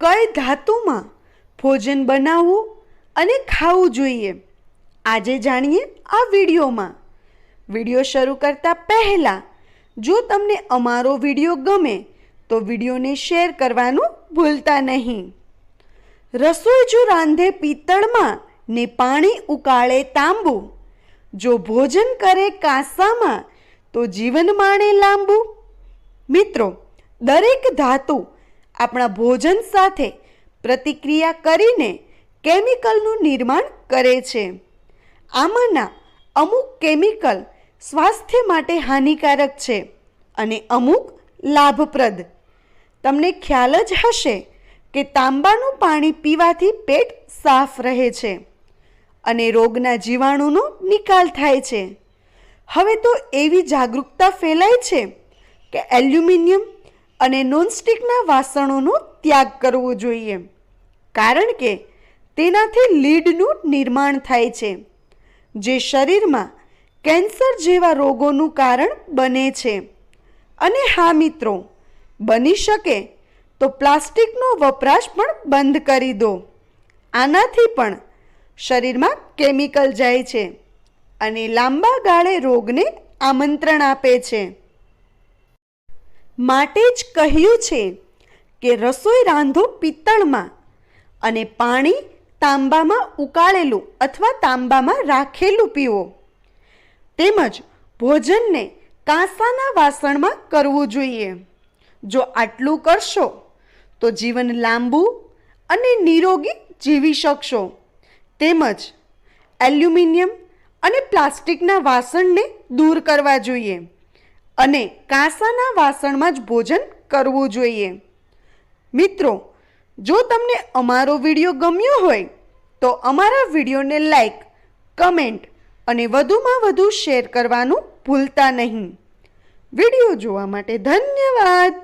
કઈ ધાતુમાં ભોજન બનાવવું અને ખાવું જોઈએ? આજે જાણીએ આ વિડીયોમાં. વીડિયો શરૂ કરતાં પહેલાં, જો તમને અમારો વીડિયો ગમે, તો વિડીયોને શેર કરવાનું ભૂલતા નહીં. રસોઈ જો રાંધે પિત્તળમાં ને પાણી ઉકાળે તાંબુ, જો ભોજન કરે કાંસામાં, તો જીવન માણે લાંબુ. મિત્રો, દરેક ધાતુ આપણા ભોજન સાથે પ્રતિક્રિયા કરીને કેમિકલનું નિર્માણ કરે છે. આમાંના અમુક કેમિકલ સ્વાસ્થ્ય માટે હાનિકારક છે અને અમુક લાભપ્રદ. તમને ખ્યાલ જ હશે કે તાંબાનું પાણી પીવાથી પેટ સાફ રહે છે અને રોગના જીવાણુનો નિકાલ થાય છે. હવે તો એવી જાગૃતતા ફેલાય છે કે એલ્યુમિનિયમ અને નોનસ્ટિકના વાસણોનો ત્યાગ કરવો જોઈએ. કારણ કે તેનાથી લીડનું નિર્માણ થાય છે, જે શરીરમાં કેન્સર જેવા રોગોનું કારણ બને છે. અને હા મિત્રો, બની શકે તો પ્લાસ્ટિકનો વપરાશ પણ બંધ કરી દો. આનાથી પણ શરીરમાં કેમિકલ જાય છે અને લાંબા ગાળે રોગને આમંત્રણ આપે છે. માટે જ કહ્યું છે કે રસોઈ રાંધો પિત્તળમાં અને પાણી તાંબામાં ઉકાળેલું અથવા તાંબામાં રાખેલું પીવો. તેમજ ભોજનને કાંસાના વાસણમાં કરવું જોઈએ. જો આટલું કરશો, તો જીવન લાંબુ અને નિરોગી જીવી શકશો. તેમજ એલ્યુમિનિયમ અને પ્લાસ્ટિકના વાસણને દૂર કરવા જોઈએ. અને કાંસાના વાસણમાં જ ભોજન કરવું જોઈએ. મિત્રો, જો તમને અમારો વીડિયો ગમ્યો હોય, તો અમારા વિડીયોને લાઈક, કમેન્ટ અને વધુમાં વધુ શેર કરવાનું ભૂલતા નહીં. વીડિયો જોવા માટે ધન્યવાદ.